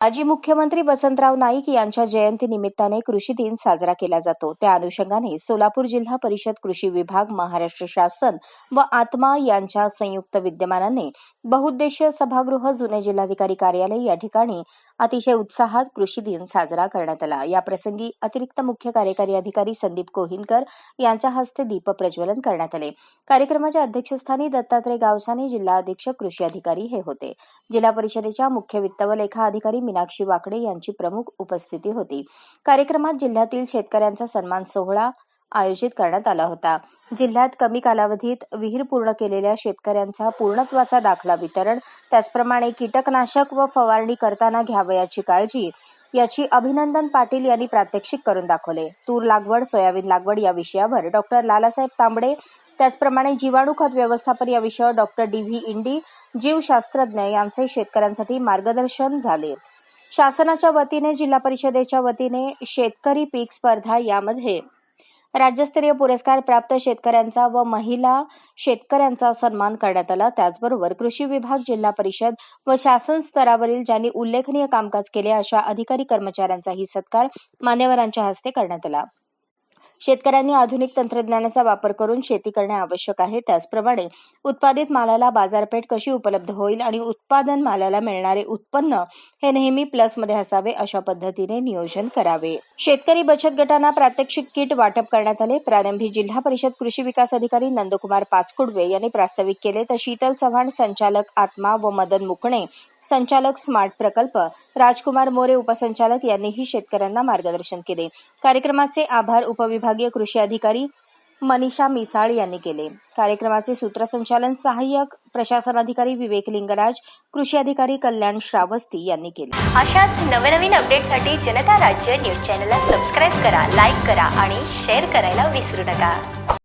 माजी मुख्यमंत्री वसंतराव नाईक यांच्या जयंती निमित्ताने कृषी दिन साजरा केला जातो. त्या अनुषंगाने सोलापूर जिल्हा परिषद कृषी विभाग महाराष्ट्र शासन व आत्मा यांच्या संयुक्त विद्यमानाने बहुउद्देशीय सभागृह जुने जिल्हाधिकारी कार्यालय या ठिकाणी अतिशय उत्साहात कृषी दिन साजरा करण्यात आला. या प्रसंगी अतिरिक्त मुख्य कार्यकारी अधिकारी संदीप कोहिनकर यांच्या हस्ते दीप प्रज्वलन करण्यात आले. कार्यक्रमाच्या अध्यक्षस्थानी दत्तात्रय गावसाने जिल्हा अधीक्षक कृषी अधिकारी हे होते. जिल्हा परिषदेच्या मुख्य वित्त व लेखा अधिकारी मीनाक्षी वाकडे यांची प्रमुख उपस्थिती होती. कार्यक्रमात जिल्ह्यातील शेतकऱ्यांचा सन्मान सोहळा आयोजित करण्यात आला होता. जिल्ह्यात कमी कालावधीत विहीर पूर्ण केलेल्या शेतकऱ्यांचा पूर्णत्वाचा दाखला वितरण त्याचप्रमाणे कीटकनाशक व फवारणी करताना घ्यावयाची काळजी याची अभिनंदन पाटील यांनी प्रात्यक्षिक करून दाखवले. तूर लागवड सोयाबीन लागवड या विषयावर डॉक्टर लालासाहेब तांबडे त्याचप्रमाणे जीवाणू खत व्यवस्थापन या विषयावर डॉक्टर डी व्ही इंडी जीवशास्त्रज्ञ यांचे शेतकऱ्यांसाठी मार्गदर्शन झाले. शासनाच्या वतीने जिल्हा परिषदेच्या वतीने शेतकरी पीक स्पर्धा यामध्ये राज्यस्तरीय पुरस्कार प्राप्त शेतकऱ्यांचा व महिला शेतकऱ्यांचा सन्मान करण्यात आला. त्याचबरोबर कृषी विभाग जिल्हा परिषद व शासन स्तरावरील ज्यांनी उल्लेखनीय कामकाज केले अशा अधिकारी कर्मचाऱ्यांचाही सत्कार मान्यवरांच्या हस्ते करण्यात आला. शेतकऱ्यांनी आधुनिक तंत्रज्ञानाचा वापर करून शेती करणे आवश्यक आहे. त्याचप्रमाणे उत्पादित मालाला बाजारपेठ कशी उपलब्ध होईल आणि उत्पादन मालाला मिळणारे उत्पन्न हे नेहमी प्लसमध्ये असावे अशा पद्धतीने नियोजन करावे. शेतकरी बचत गटांना प्रात्यक्षिक किट वाटप करण्यात आले. प्रारंभी जिल्हा परिषद कृषी विकास अधिकारी नंदकुमार पाचकुडवे यांनी प्रास्ताविक केले तर शीतल चव्हाण संचालक आत्मा व मदन मुकणे संचालक स्मार्ट प्रकल्प राजकुमार मोरे उपसंचालक यांनीही शेतकऱ्यांना मार्गदर्शन केले. कार्यक्रमाचे आभार उपविभागीय कृषी अधिकारी मनीषा मिसाळ यांनी केले. कार्यक्रमाचे सूत्रसंचालन सहाय्यक प्रशासन अधिकारी विवेक लिंगराज कृषी अधिकारी कल्याण श्रावस्ती यांनी केले. अशाच नवनवीन अपडेटसाठी जनता राज्य न्यूज चॅनलला सबस्क्राईब करा लाईक करा आणि शेअर करायला विसरू नका.